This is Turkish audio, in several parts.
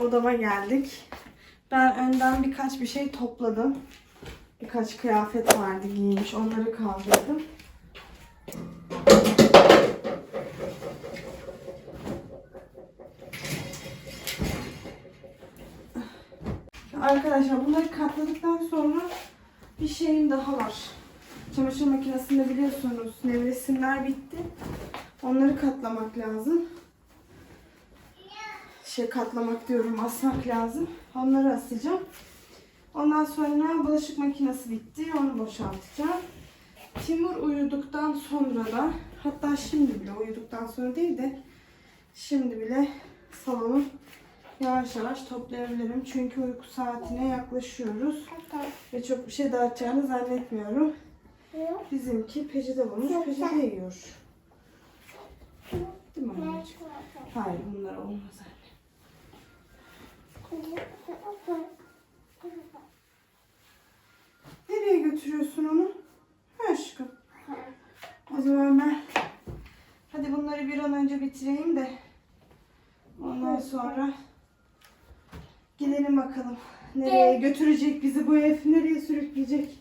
odama geldik. Ben önden birkaç bir şey topladım. Birkaç kıyafet vardı giymiş. Onları kaldırdım. Arkadaşlar bunları katladıktan sonra bir şeyim daha var. Çamaşır makinesinde biliyorsunuz nevresimler bitti. Onları katlamak lazım. Şey katlamak diyorum asmak lazım. Onları asacağım. Ondan sonra bulaşık makinesi bitti. Onu boşaltacağım. Timur uyuduktan sonra da hatta şimdi bile uyuduktan sonra değil de şimdi bile salonu yavaş yavaş toplayabilirim. Çünkü uyku saatine yaklaşıyoruz. Ve çok bir şey dağıtacağını zannetmiyorum. Bizimki peçete bulmuş, peçete yiyor. Değil mi anneciğim? Hayır bunlar olmaz. Nereye götürüyorsun onu? Ha aşkım. O zaman ben hadi bunları bir an önce bitireyim de ondan sonra gidelim bakalım. Nereye götürecek bizi bu ev? Nereye sürükleyecek?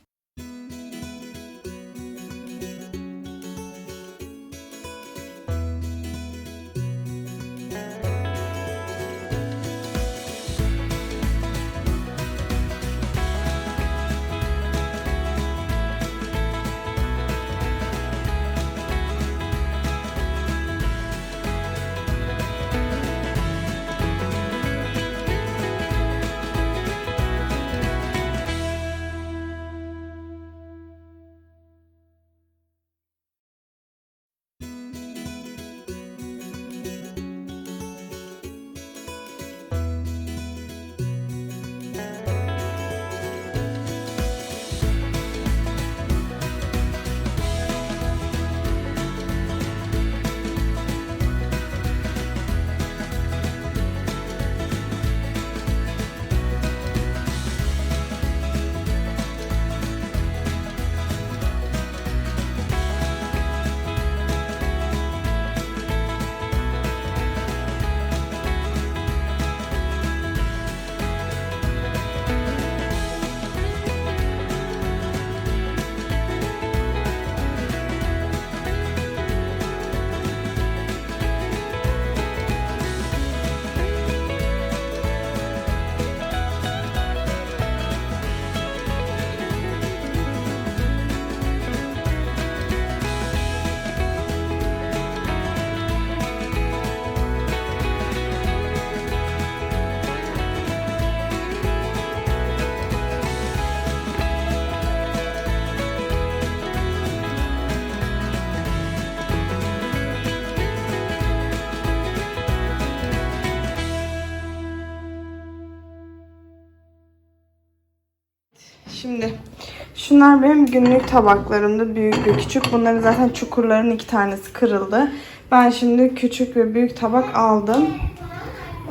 Şunlar benim günlük tabaklarımda büyük ve küçük. Bunların zaten çukurların iki tanesi kırıldı. Ben şimdi küçük ve büyük tabak aldım.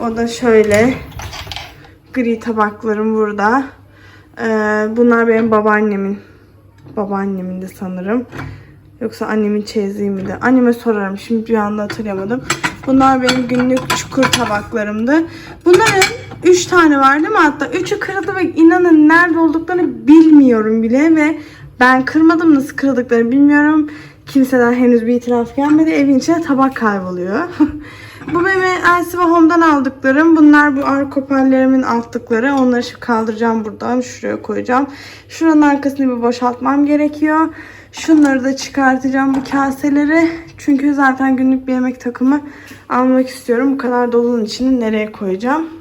O da şöyle gri tabaklarım burada. Ee, bunlar benim babaannemin babaannemin de sanırım. Yoksa annemin çeyizliği miydi? Anneme sorarım. Şimdi bir anda hatırlayamadım. Bunlar benim günlük çukur tabaklarımdı. Bunların 3 tane var değil mi? Hatta 3'ü kırıldı ve inanın nerede olduklarını bilmiyorum bile ve ben kırmadım nasıl kırıldıklarını bilmiyorum. Kimseden henüz bir itiraf gelmedi. Evin içinde tabak kayboluyor. bu benim Elsiva Home'dan aldıklarım. Bunlar bu arkopallerimin altlıkları. Onları şimdi kaldıracağım buradan. Şuraya koyacağım. Şuranın arkasını bir boşaltmam gerekiyor. Şunları da çıkartacağım bu kaseleri. Çünkü zaten günlük bir yemek takımı almak istiyorum. Bu kadar dolunun içini nereye koyacağım?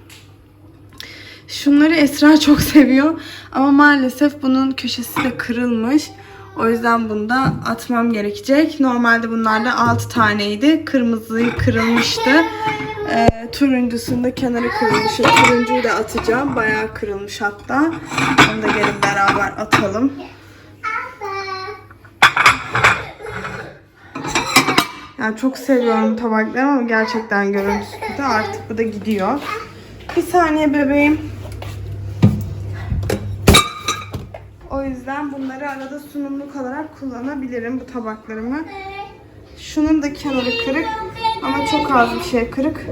Şunları Esra çok seviyor. Ama maalesef bunun köşesi de kırılmış. O yüzden bunu da atmam gerekecek. Normalde bunlarda 6 taneydi. Kırmızıyı kırılmıştı. Ee, turuncusunda kenarı kırılmış. Şu Turuncuyu da atacağım. Bayağı kırılmış hatta. Onu da gelin beraber atalım. Yani çok seviyorum tabakları ama gerçekten görüntüsü kötü. Artık bu da gidiyor. Bir saniye bebeğim. O yüzden bunları arada sunumluk olarak kullanabilirim bu tabaklarımı. Şunun da kenarı kırık ama çok az bir şey kırık.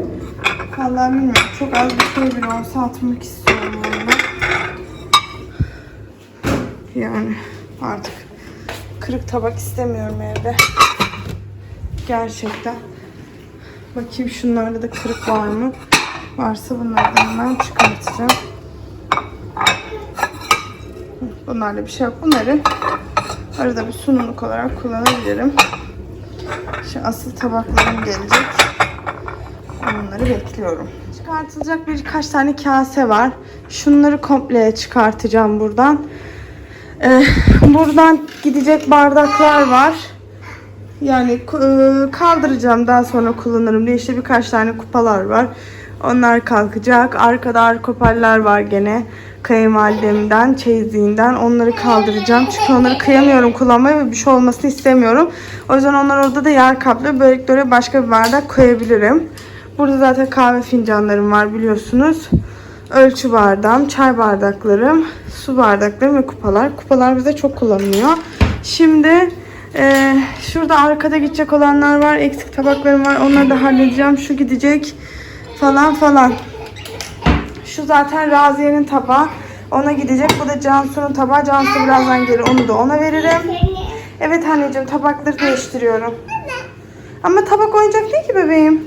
Vallahi bilmiyorum. Çok az bir şey bile olsa atmak istiyorum valla. Yani artık kırık tabak istemiyorum evde. Gerçekten. Bakayım şunlarda da kırık var mı? Varsa bunlardan hemen çıkartacağım. Bunlarla bir şey yok. Bunları arada bir sunumluk olarak kullanabilirim. Şimdi asıl tabaklarım gelecek. Onları bekliyorum. Çıkartılacak birkaç tane kase var. Şunları komple çıkartacağım buradan. Ee, buradan gidecek bardaklar var. Yani e, kaldıracağım daha sonra kullanırım diye işte birkaç tane kupalar var. Onlar kalkacak. Arkada arkopaller var gene. Kayınvalidemden, çeyizliğinden. Onları kaldıracağım. Çünkü onları kıyamıyorum kullanmaya ve bir şey olmasını istemiyorum. O yüzden onlar orada da yer kaplıyor. Böylelikle başka bir bardak koyabilirim. Burada zaten kahve fincanlarım var biliyorsunuz. Ölçü bardağım, çay bardaklarım, su bardaklarım ve kupalar. Kupalar bize çok kullanılıyor. Şimdi ee, şurada arkada gidecek olanlar var. Eksik tabaklarım var. Onları da halledeceğim. Şu gidecek falan falan. Şu zaten Raziye'nin tabağı. Ona gidecek. Bu da Cansu'nun tabağı. Cansu birazdan gelir. Onu da ona veririm. Evet anneciğim tabakları değiştiriyorum. Ama tabak oyuncak değil ki bebeğim.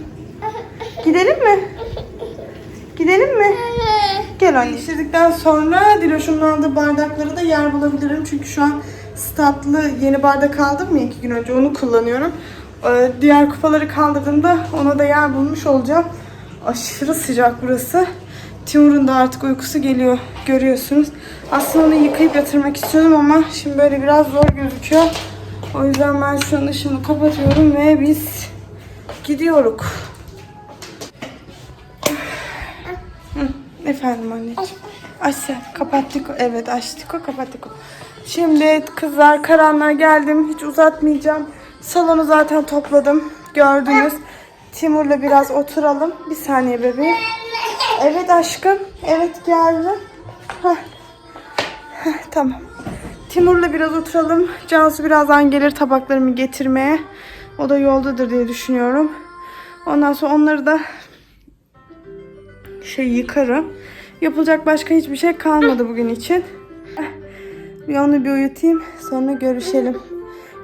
Gidelim mi? Gidelim mi? Gel anne. Değiştirdikten sonra Diloş'un aldığı bardakları da yer bulabilirim. Çünkü şu an statlı yeni bardak aldım mı iki gün önce onu kullanıyorum. Ee, Diğer kupaları kaldırdığımda ona da yer bulmuş olacağım. Aşırı sıcak burası. Timur'un da artık uykusu geliyor görüyorsunuz. Aslında onu yıkayıp yatırmak istiyordum ama şimdi böyle biraz zor gözüküyor. O yüzden ben şu an ışığını kapatıyorum ve biz gidiyoruz. Efendim anneciğim. Aç sen. Kapattık. Evet açtık o kapattık o. Şimdi kızlar karanlığa geldim. Hiç uzatmayacağım. Salonu zaten topladım. Gördünüz. Timur'la biraz oturalım. Bir saniye bebeğim. Evet aşkım. Evet geldim. Heh. Heh, tamam. Timur'la biraz oturalım. Cansu birazdan gelir tabaklarımı getirmeye. O da yoldadır diye düşünüyorum. Ondan sonra onları da şey yıkarım. Yapılacak başka hiçbir şey kalmadı bugün için. Bir onu bir uyutayım. Sonra görüşelim.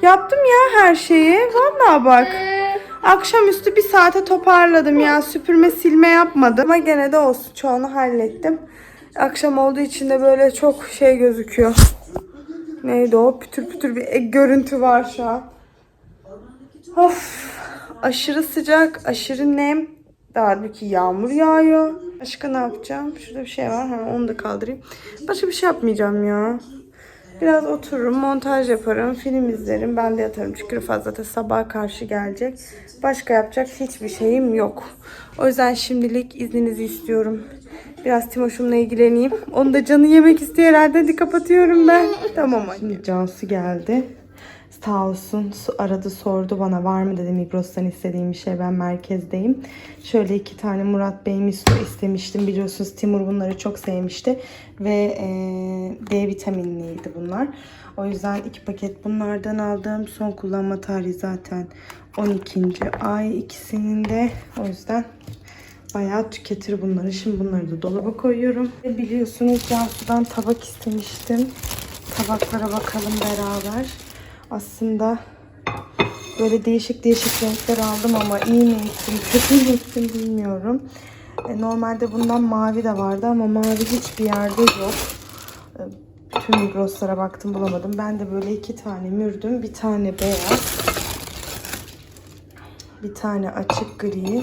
Yaptım ya her şeyi. Vallahi bak. Akşamüstü bir saate toparladım ya. Süpürme silme yapmadım. Ama gene de olsun. Çoğunu hallettim. Akşam olduğu için de böyle çok şey gözüküyor. Neydi o? Pütür pütür bir görüntü var şu an. Of. Aşırı sıcak, aşırı nem. Daha ki yağmur yağıyor. Başka ne yapacağım? Şurada bir şey var. Hemen onu da kaldırayım. Başka bir şey yapmayacağım ya. Biraz otururum, montaj yaparım, film izlerim. Ben de yatarım çünkü Rıfat zaten sabaha karşı gelecek. Başka yapacak hiçbir şeyim yok. O yüzden şimdilik izninizi istiyorum. Biraz Timoş'umla ilgileneyim. Onu da canı yemek istiyor herhalde. Hadi kapatıyorum ben. Tamam anne. Cansu geldi. Sağ olsun su- aradı sordu bana var mı dedi Migros'tan istediğim bir şey ben merkezdeyim. Şöyle iki tane Murat Bey misto istemiştim biliyorsunuz Timur bunları çok sevmişti ve e, D vitaminliydi bunlar. O yüzden iki paket bunlardan aldım. Son kullanma tarihi zaten 12. ay ikisinin de o yüzden bayağı tüketir bunları. Şimdi bunları da dolaba koyuyorum. Biliyorsunuz Cansu'dan tabak istemiştim. Tabaklara bakalım beraber. Aslında böyle değişik değişik renkler aldım ama iyi mi ettim, kötü mü ettim bilmiyorum. E, Normalde bundan mavi de vardı ama mavi hiçbir yerde yok. E, Tüm Migros'lara baktım bulamadım. Ben de böyle iki tane mürdüm. Bir tane beyaz. Bir tane açık gri.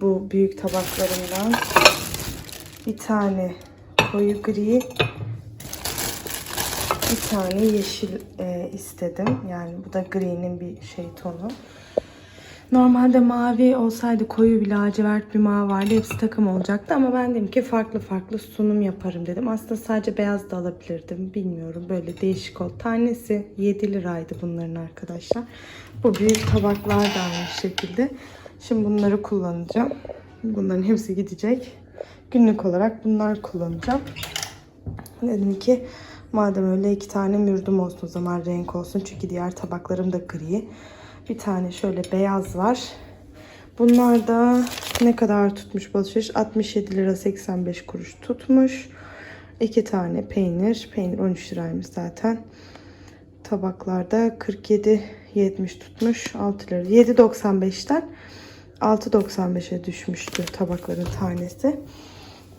Bu büyük tabaklarımdan. Bir tane koyu gri. Bir tane yeşil e, istedim. Yani bu da gri'nin bir şey tonu. Normalde mavi olsaydı koyu bir lacivert bir mavi vardı. Hepsi takım olacaktı ama ben dedim ki farklı farklı sunum yaparım dedim. Aslında sadece beyaz da alabilirdim. Bilmiyorum böyle değişik oldu. Tanesi 7 liraydı bunların arkadaşlar. Bu büyük tabaklar da aynı şekilde. Şimdi bunları kullanacağım. Bunların hepsi gidecek. Günlük olarak bunlar kullanacağım. Dedim ki madem öyle iki tane mürdüm olsun o zaman renk olsun. Çünkü diğer tabaklarım da gri. Bir tane şöyle beyaz var. Bunlar da ne kadar tutmuş alışveriş? 67 lira 85 kuruş tutmuş. İki tane peynir. Peynir 13 liraymış zaten. Tabaklarda 47 70 tutmuş. 6 lira. 7.95'ten 6.95'e düşmüştü tabakların tanesi.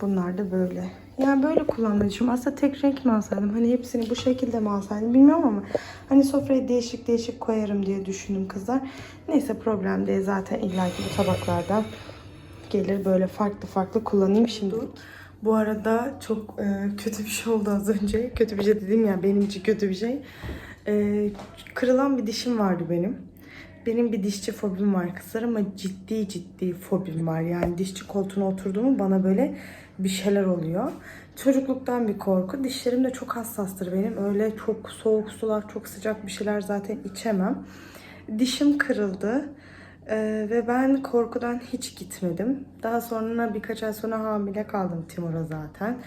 Bunlar da böyle. Yani böyle kullanmayı. Aslında tek renk mi alsaydım? Hani hepsini bu şekilde mi alsaydım bilmiyorum ama hani sofraya değişik değişik koyarım diye düşündüm kızlar. Neyse problem değil. Zaten illaki bu tabaklardan gelir böyle farklı farklı kullanayım şimdi. Bu arada çok e, kötü bir şey oldu az önce. Kötü bir şey dedim ya benim için kötü bir şey. E, kırılan bir dişim vardı benim. Benim bir dişçi fobim var kızlar ama ciddi ciddi fobim var. Yani dişçi koltuğuna oturduğumu bana böyle bir şeyler oluyor. Çocukluktan bir korku. Dişlerim de çok hassastır benim. Öyle çok soğuk sular, çok sıcak bir şeyler zaten içemem. Dişim kırıldı. Ee, ve ben korkudan hiç gitmedim. Daha sonra birkaç ay sonra hamile kaldım Timur'a zaten.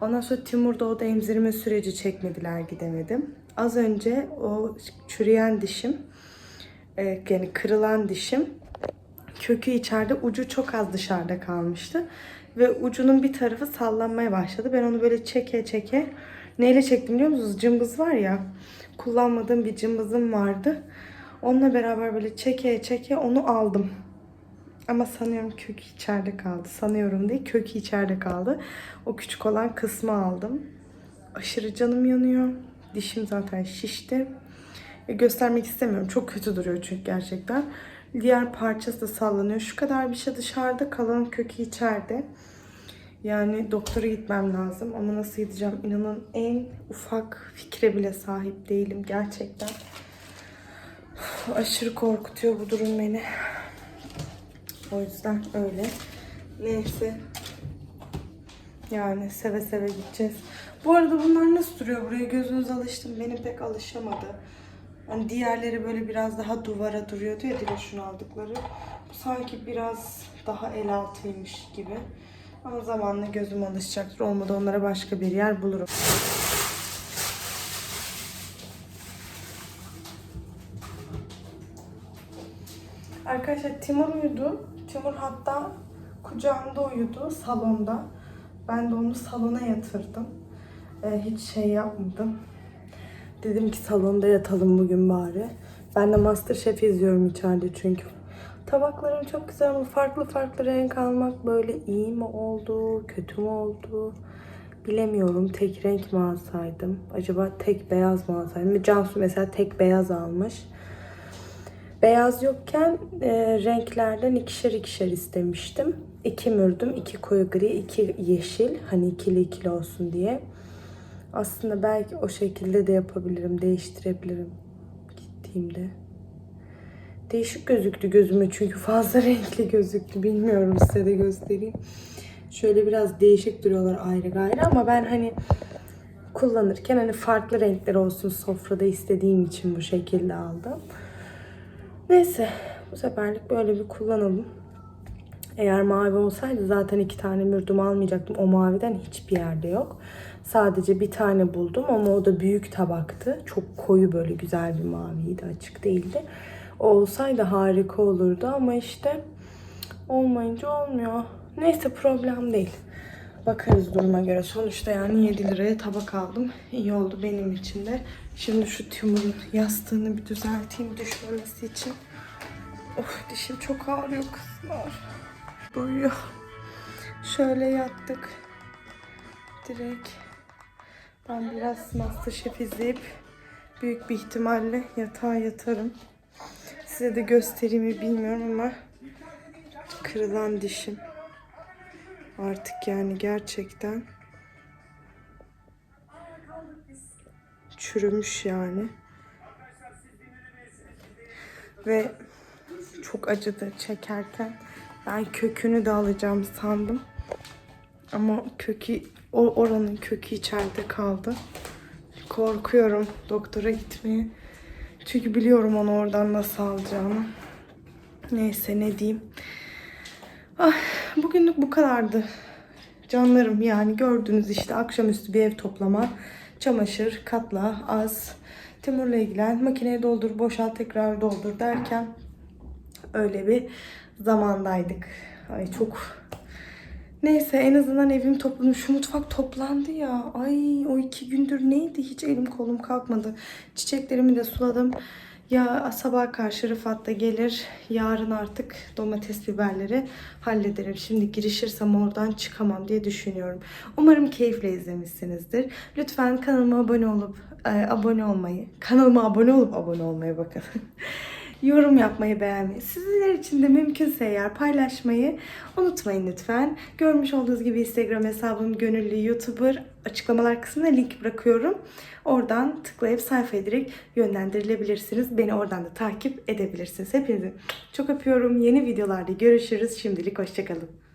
Ondan sonra Timur doğdu emzirme süreci çekmediler gidemedim. Az önce o çürüyen dişim e, yani kırılan dişim kökü içeride ucu çok az dışarıda kalmıştı. Ve ucunun bir tarafı sallanmaya başladı. Ben onu böyle çeke çeke neyle çektim biliyor musunuz? Cımbız var ya kullanmadığım bir cımbızım vardı. Onunla beraber böyle çeke çeke onu aldım. Ama sanıyorum kökü içeride kaldı. Sanıyorum değil kökü içeride kaldı. O küçük olan kısmı aldım. Aşırı canım yanıyor. Dişim zaten şişti. E, göstermek istemiyorum. Çok kötü duruyor çünkü gerçekten. Diğer parçası da sallanıyor. Şu kadar bir şey dışarıda kalan kökü içeride. Yani doktora gitmem lazım. Ama nasıl gideceğim inanın en ufak fikre bile sahip değilim gerçekten. Uf, Aşırı korkutuyor bu durum beni. O yüzden öyle. Neyse. Yani seve seve gideceğiz. Bu arada bunlar nasıl duruyor buraya? Gözünüz alıştım. Benim pek alışamadı. Hani diğerleri böyle biraz daha duvara duruyordu ya dile şunu aldıkları. Bu sanki biraz daha el altıymış gibi. Ama zamanla gözüm alışacaktır. Olmadı onlara başka bir yer bulurum. Arkadaşlar Timur uyudu. Timur hatta kucağımda uyudu salonda. Ben de onu salona yatırdım. Ee, hiç şey yapmadım. Dedim ki salonda yatalım bugün bari. Ben de Masterchef izliyorum içeride çünkü. Tabaklarım çok güzel ama farklı farklı renk almak böyle iyi mi oldu, kötü mü oldu bilemiyorum. Tek renk mi alsaydım? Acaba tek beyaz mı alsaydım? Cansu mesela tek beyaz almış. Beyaz yokken e, renklerden ikişer ikişer istemiştim. İki mürdüm, iki koyu gri, iki yeşil. Hani ikili ikili olsun diye. Aslında belki o şekilde de yapabilirim, değiştirebilirim gittiğimde. Değişik gözüktü gözüme çünkü fazla renkli gözüktü. Bilmiyorum size de göstereyim. Şöyle biraz değişik duruyorlar ayrı gayrı ama ben hani kullanırken hani farklı renkler olsun sofrada istediğim için bu şekilde aldım. Neyse bu seferlik böyle bir kullanalım. Eğer mavi olsaydı zaten iki tane mürdüm almayacaktım. O maviden hiçbir yerde yok. Sadece bir tane buldum ama o da büyük tabaktı. Çok koyu böyle güzel bir maviydi. Açık değildi. O olsaydı harika olurdu ama işte olmayınca olmuyor. Neyse problem değil. Bakarız duruma göre. Sonuçta yani 7 liraya tabak aldım. İyi oldu benim için de. Şimdi şu Timur'un yastığını bir düzelteyim düşmemesi için. Of dişim çok ağrıyor kızlar. Uyuyor. Şöyle yattık. Direkt. Ben biraz Masterchef izleyip büyük bir ihtimalle yatağa yatarım. Size de göstereyim mi bilmiyorum ama kırılan dişim. Artık yani gerçekten çürümüş yani. Ve çok acıdı çekerken. Ben kökünü de alacağım sandım. Ama kökü o oranın kökü içeride kaldı. Korkuyorum doktora gitmeye. Çünkü biliyorum onu oradan nasıl alacağımı. Neyse ne diyeyim. Ah, bugünlük bu kadardı. Canlarım yani gördüğünüz işte akşamüstü bir ev toplama, çamaşır, katla, az, Timur'la ilgilen, makineye doldur, boşalt, tekrar doldur derken öyle bir zamandaydık. Ay çok Neyse en azından evim topladım. Şu mutfak toplandı ya. Ay o iki gündür neydi? Hiç elim kolum kalkmadı. Çiçeklerimi de suladım. Ya sabah karşı Rıfat da gelir. Yarın artık domates biberleri hallederim. Şimdi girişirsem oradan çıkamam diye düşünüyorum. Umarım keyifle izlemişsinizdir. Lütfen kanalıma abone olup e, abone olmayı, kanalıma abone olup abone olmaya bakın. yorum yapmayı beğenmeyi, sizler için de mümkünse eğer paylaşmayı unutmayın lütfen. Görmüş olduğunuz gibi Instagram hesabım Gönüllü YouTuber açıklamalar kısmına link bırakıyorum. Oradan tıklayıp sayfaya direkt yönlendirilebilirsiniz. Beni oradan da takip edebilirsiniz. Hepinizi çok öpüyorum. Yeni videolarda görüşürüz. Şimdilik hoşçakalın.